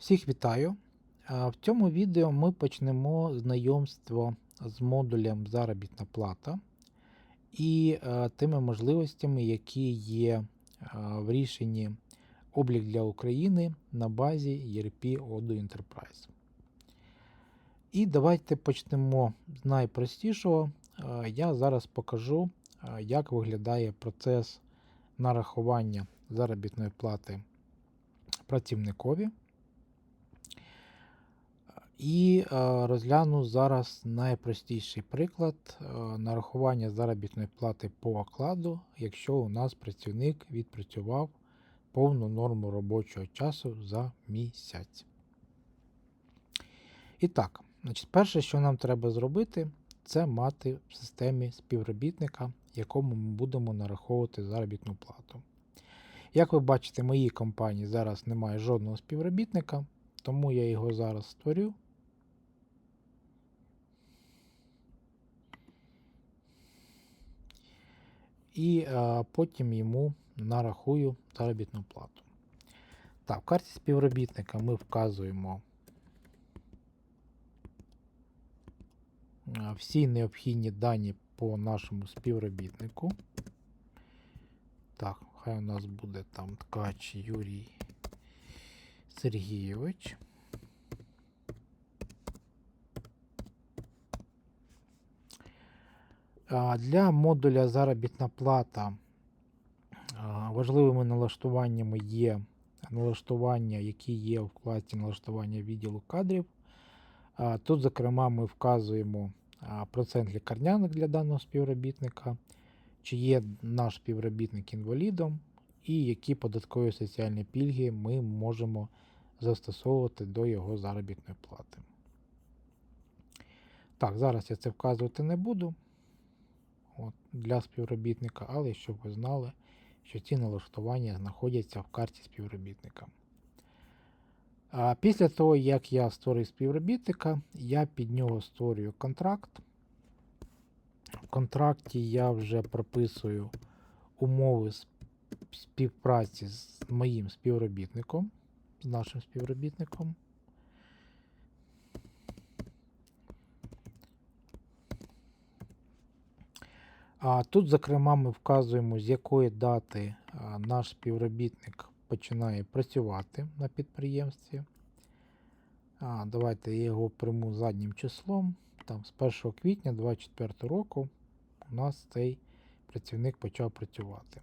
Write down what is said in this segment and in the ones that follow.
Всіх вітаю! В цьому відео ми почнемо знайомство з модулем заробітна плата і е, тими можливостями, які є е, в рішенні облік для України на базі ERP Odoo Enterprise. І давайте почнемо з найпростішого. Е, Я зараз покажу, як виглядає процес нарахування заробітної плати працівникові. І е, розгляну зараз найпростіший приклад е, нарахування заробітної плати по окладу, якщо у нас працівник відпрацював повну норму робочого часу за місяць. І так, значить, перше, що нам треба зробити, це мати в системі співробітника, якому ми будемо нараховувати заробітну плату. Як ви бачите, в моїй компанії зараз немає жодного співробітника, тому я його зараз створю. І е, потім йому нарахую заробітну плату. Так, в карті співробітника ми вказуємо е, всі необхідні дані по нашому співробітнику. Так, хай у нас буде там ткач Юрій Сергійович. Для модуля заробітна плата важливими налаштуваннями є налаштування, які є в вкладці налаштування відділу кадрів. Тут, зокрема, ми вказуємо процент лікарняних для даного співробітника, чи є наш співробітник інвалідом, і які податкові соціальні пільги ми можемо застосовувати до його заробітної плати. Так, зараз я це вказувати не буду от, для співробітника, але щоб ви знали, що ці налаштування знаходяться в карті співробітника. А Після того, як я створив співробітника, я під нього створюю контракт. В контракті я вже прописую умови співпраці з моїм співробітником, з нашим співробітником. А тут, зокрема, ми вказуємо, з якої дати наш співробітник починає працювати на підприємстві. А, Давайте я його приму заднім числом. Там З 1 квітня 2024 року у нас цей працівник почав працювати.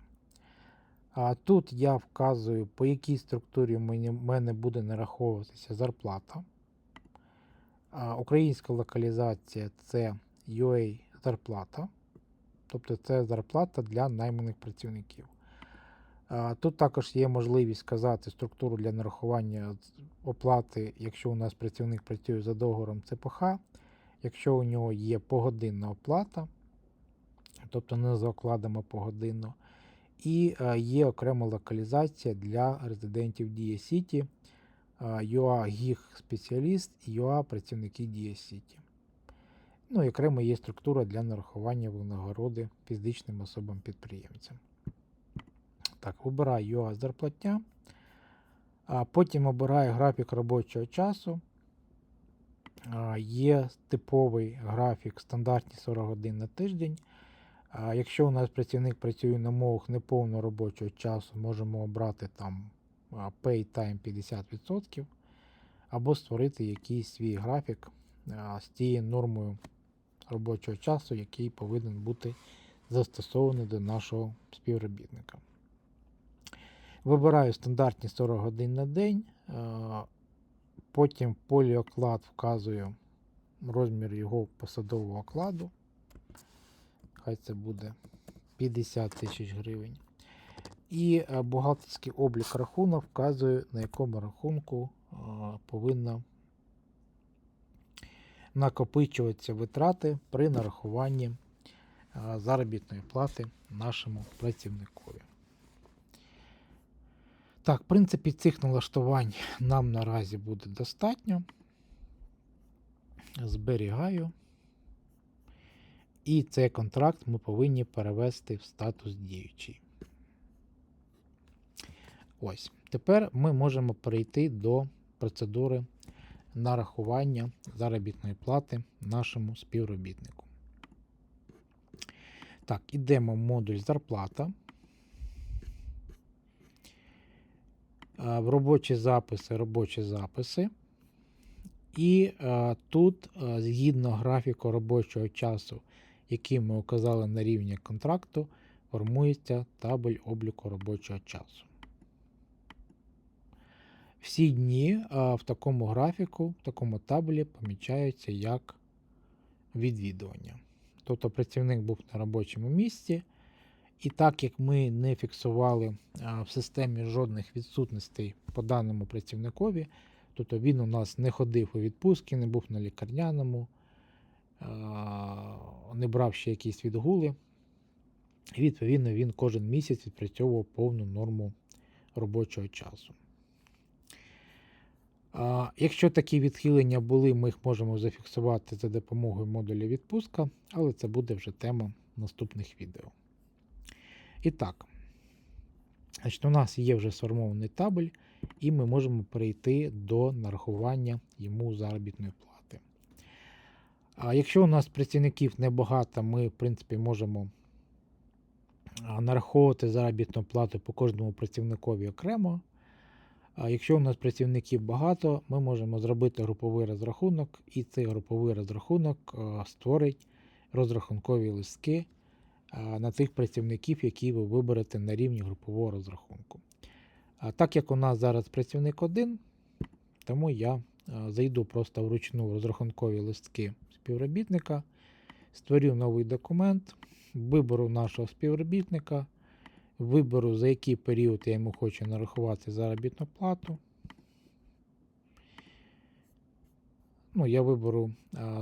А Тут я вказую, по якій структурі в мене буде нараховуватися зарплата. А, Українська локалізація це UA зарплата. Тобто це зарплата для найманих працівників. Тут також є можливість сказати структуру для нарахування оплати, якщо у нас працівник працює за договором ЦПХ, якщо у нього є погодинна оплата, тобто не за окладами погодинно, і є окрема локалізація для резидентів Дія Сіті, UA гіг спеціаліст і UA працівники Дія Сіті. Ну і окремо є структура для нарахування винагороди фізичним особам-підприємцям. Так, вибираю UA зарплатня. А Потім обираю графік робочого часу. Є типовий графік стандартні 40 годин на тиждень. Якщо у нас працівник працює на мовах неповного робочого часу, можемо обрати там pay time 50%, або створити якийсь свій графік з тією нормою робочого часу, який повинен бути застосований до нашого співробітника. Вибираю стандартні 40 годин на день, потім в полі оклад вказую розмір його посадового окладу. Хай це буде 50 тисяч гривень. І бухгалтерський облік рахунок вказує, на якому рахунку повинна накопичуватися витрати при нарахуванні заробітної плати нашому працівникові. Так, в принципі, цих налаштувань нам наразі буде достатньо. Зберігаю. І цей контракт ми повинні перевести в статус діючий. Ось. Тепер ми можемо перейти до процедури нарахування заробітної плати нашому співробітнику. Так, ідемо в модуль зарплата. В робочі записи, робочі записи. І а, тут, а, згідно графіку робочого часу, який ми указали на рівні контракту, формується табель обліку робочого часу. Всі дні в такому графіку, в такому таблі помічаються як відвідування. Тобто працівник був на робочому місці, і так як ми не фіксували в системі жодних відсутностей по даному працівникові, тобто він у нас не ходив у відпустки, не був на лікарняному, не брав ще якісь відгули. Відповідно він кожен місяць відпрацьовував повну норму робочого часу. Якщо такі відхилення були, ми їх можемо зафіксувати за допомогою модуля відпустка, але це буде вже тема наступних відео. І так, значить, у нас є вже сформований табель, і ми можемо перейти до нарахування йому заробітної плати. А якщо у нас працівників небагато, ми, в принципі, можемо нараховувати заробітну плату по кожному працівникові окремо. А якщо у нас працівників багато, ми можемо зробити груповий розрахунок, і цей груповий розрахунок створить розрахункові листки на тих працівників, які ви виберете на рівні групового розрахунку. А так як у нас зараз працівник один, тому я зайду просто вручну в розрахункові листки співробітника, створю новий документ, виберу нашого співробітника. Виберу, за який період я йому хочу нарахувати заробітну плату. Ну, я виберу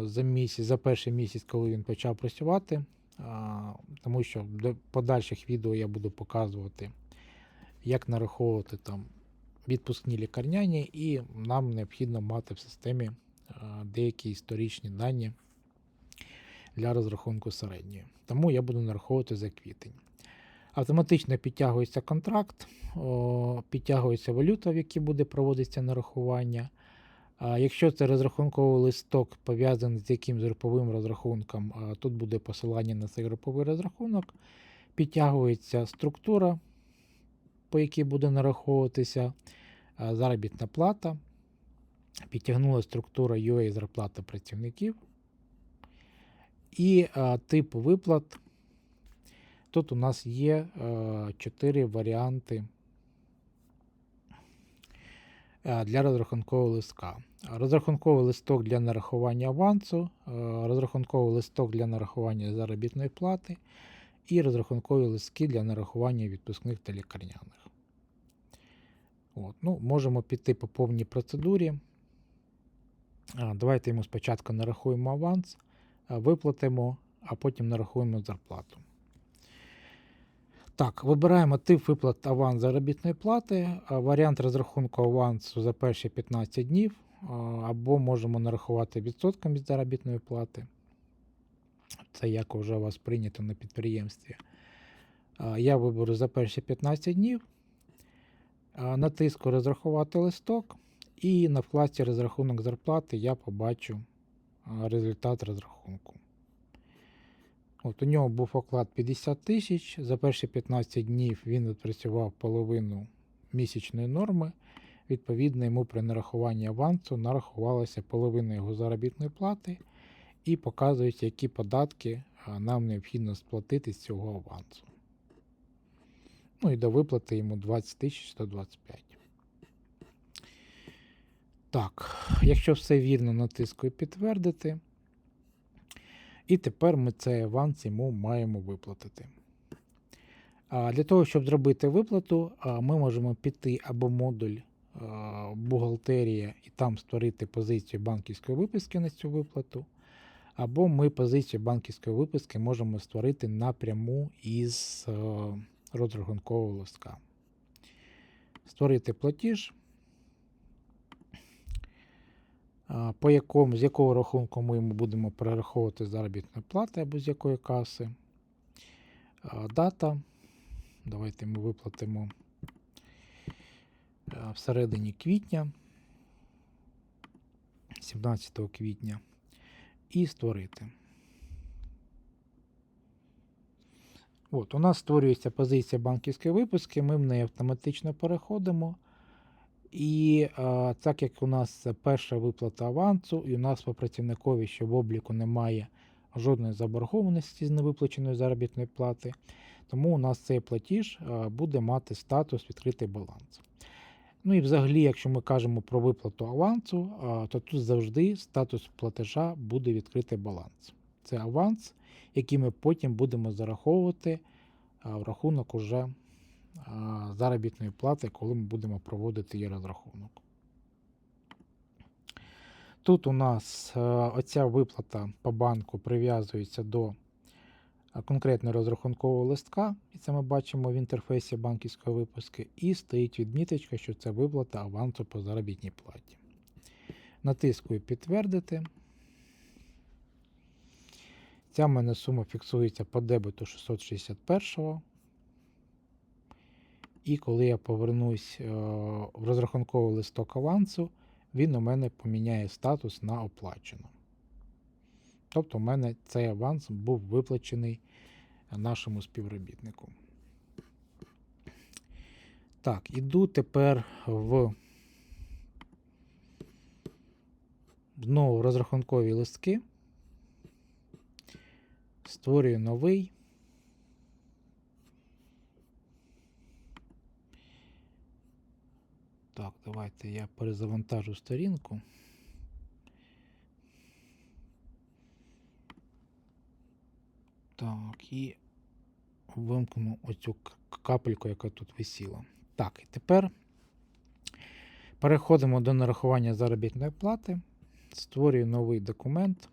за місяць, за перший місяць, коли він почав працювати, тому що в подальших відео я буду показувати, як нараховувати там відпускні лікарняні, і нам необхідно мати в системі деякі історичні дані для розрахунку середньої. Тому я буду нараховувати за квітень. Автоматично підтягується контракт, підтягується валюта, в якій буде проводитися нарахування. Якщо це розрахунковий листок пов'язаний з якимсь груповим розрахунком, тут буде посилання на цей груповий розрахунок, підтягується структура, по якій буде нараховуватися заробітна плата. Підтягнула структура UA зарплата працівників. І тип виплат. Тут у нас є е, 4 варіанти е, для розрахункового листка. Розрахунковий листок для нарахування авансу, е, розрахунковий листок для нарахування заробітної плати і розрахункові листки для нарахування відпускних та лікарняних. От, ну, Можемо піти по повній процедурі. Давайте йому спочатку нарахуємо аванс, виплатимо, а потім нарахуємо зарплату. Так, вибираємо тип виплат аванс заробітної плати, варіант розрахунку авансу за перші 15 днів, або можемо нарахувати відсотком від заробітної плати. Це як вже у вас прийнято на підприємстві. Я виберу за перші 15 днів, натиску розрахувати листок, і на вкладці розрахунок зарплати я побачу результат розрахунку. От У нього був оклад 50 тисяч. За перші 15 днів він відпрацював половину місячної норми. Відповідно, йому при нарахуванні авансу нарахувалася половина його заробітної плати і показують, які податки нам необхідно сплатити з цього авансу. Ну і до виплати йому 20 125. Так, якщо все вірно, натискую підтвердити. І тепер ми цей аванс йому маємо виплатити. Для того, щоб зробити виплату, ми можемо піти або модуль бухгалтерія і там створити позицію банківської виписки на цю виплату. Або ми позицію банківської виписки можемо створити напряму із розрахункового листка. Створити платіж по якому, з якого рахунку ми йому будемо перераховувати заробітну плату або з якої каси. Дата. Давайте ми виплатимо всередині квітня. 17 квітня і створити. От, у нас створюється позиція банківської виписки, ми в неї автоматично переходимо. І е, так як у нас перша виплата авансу, і у нас по працівникові, що в обліку немає жодної заборгованості з невиплаченої заробітної плати, тому у нас цей платіж буде мати статус відкритий баланс. Ну і взагалі, якщо ми кажемо про виплату авансу, то тут завжди статус платежа буде відкритий баланс. Це аванс, який ми потім будемо зараховувати в рахунок уже а, заробітної плати, коли ми будемо проводити її розрахунок. Тут у нас е, оця виплата по банку прив'язується до е, конкретного розрахункового листка, і це ми бачимо в інтерфейсі банківської випуски, і стоїть відміточка, що це виплата авансу по заробітній платі. Натискую підтвердити. Ця в мене сума фіксується по дебету 661 і коли я повернусь е, в розрахунковий листок авансу, він у мене поміняє статус на оплачено. Тобто, у мене цей аванс був виплачений нашому співробітнику. Так, іду тепер в знову розрахункові листки. Створюю новий. Так, давайте я перезавантажу сторінку. Так, і вимкну оцю капельку, яка тут висіла. Так, і тепер переходимо до нарахування заробітної плати. Створюю новий документ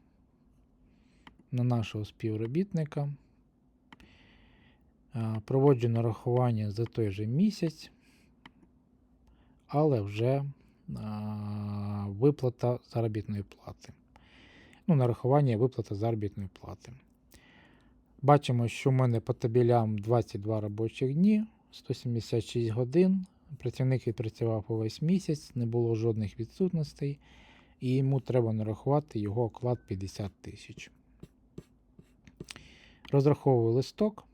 на нашого співробітника. Проводжу нарахування за той же місяць але вже виплата заробітної плати. Ну, нарахування виплата заробітної плати. Бачимо, що в мене по табелям 22 робочих дні, 176 годин. Працівник відпрацював увесь місяць, не було жодних відсутностей, і йому треба нарахувати його оклад 50 тисяч. Розраховую листок.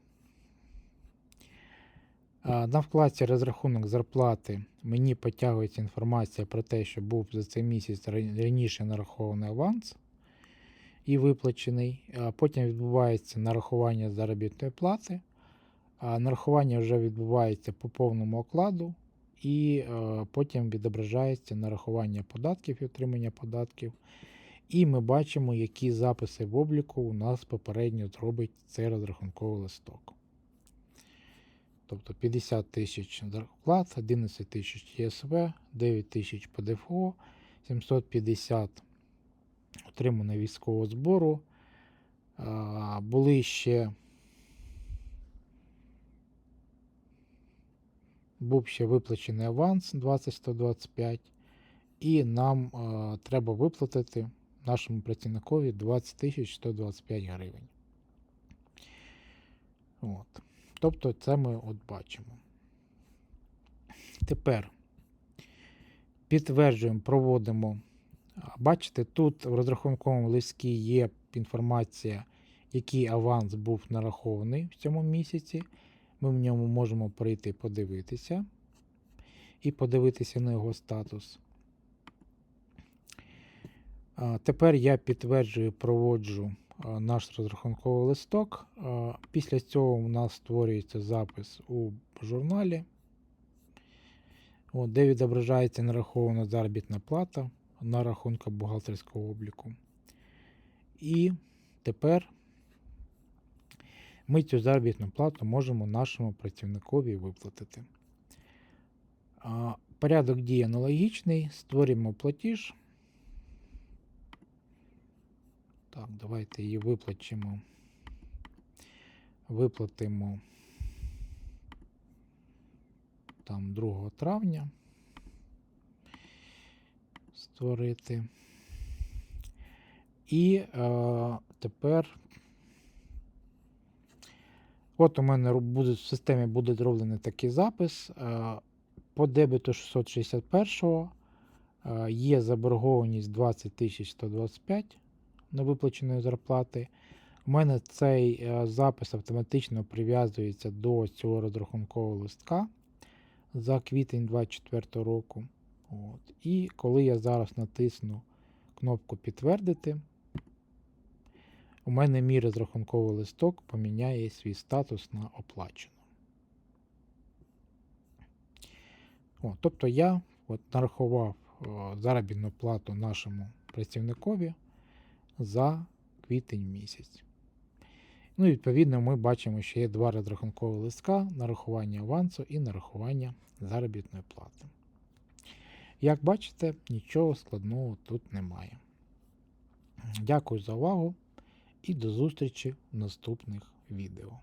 На вкладці розрахунок зарплати мені потягується інформація про те, що був за цей місяць раніше нарахований аванс і виплачений. Потім відбувається нарахування заробітної плати. Нарахування вже відбувається по повному окладу, і потім відображається нарахування податків і отримання податків. І ми бачимо, які записи в обліку у нас попередньо зробить цей розрахунковий листок. Тобто 50 тисяч зарплат, 11 тисяч ЄСВ, 9 тисяч ПДФО, 750 отримано військового збору. Були ще був ще виплачений аванс 20-125, і нам треба виплатити нашому працівникові 20 125 гривень. От. Тобто це ми от бачимо. Тепер підтверджуємо, проводимо. Бачите, тут в розрахунковому листі є інформація, який аванс був нарахований в цьому місяці. Ми в ньому можемо прийти подивитися і подивитися на його статус. Тепер я підтверджую, проводжу наш розрахунковий листок. Після цього у нас створюється запис у журналі, де відображається нарахована заробітна плата на рахунку бухгалтерського обліку. І тепер ми цю заробітну плату можемо нашому працівникові виплатити. Порядок дій аналогічний. Створюємо платіж. Так, давайте її виплачемо. Виплатимо там 2 травня. Створити. І е, тепер от у мене буде, в системі буде зроблений такий запис. Е, по дебету 661 Е, Є заборгованість 20 125 невиплаченої зарплати. У мене цей е, запис автоматично прив'язується до цього розрахункового листка за квітень 2024 року. От. І коли я зараз натисну кнопку підтвердити, у мене мій розрахунковий листок поміняє свій статус на оплачено. О, тобто я от нарахував о, заробітну плату нашому працівникові за квітень місяць. Ну, відповідно, ми бачимо, що є два розрахункові листка: нарахування авансу і нарахування заробітної плати. Як бачите, нічого складного тут немає. Дякую за увагу і до зустрічі в наступних відео.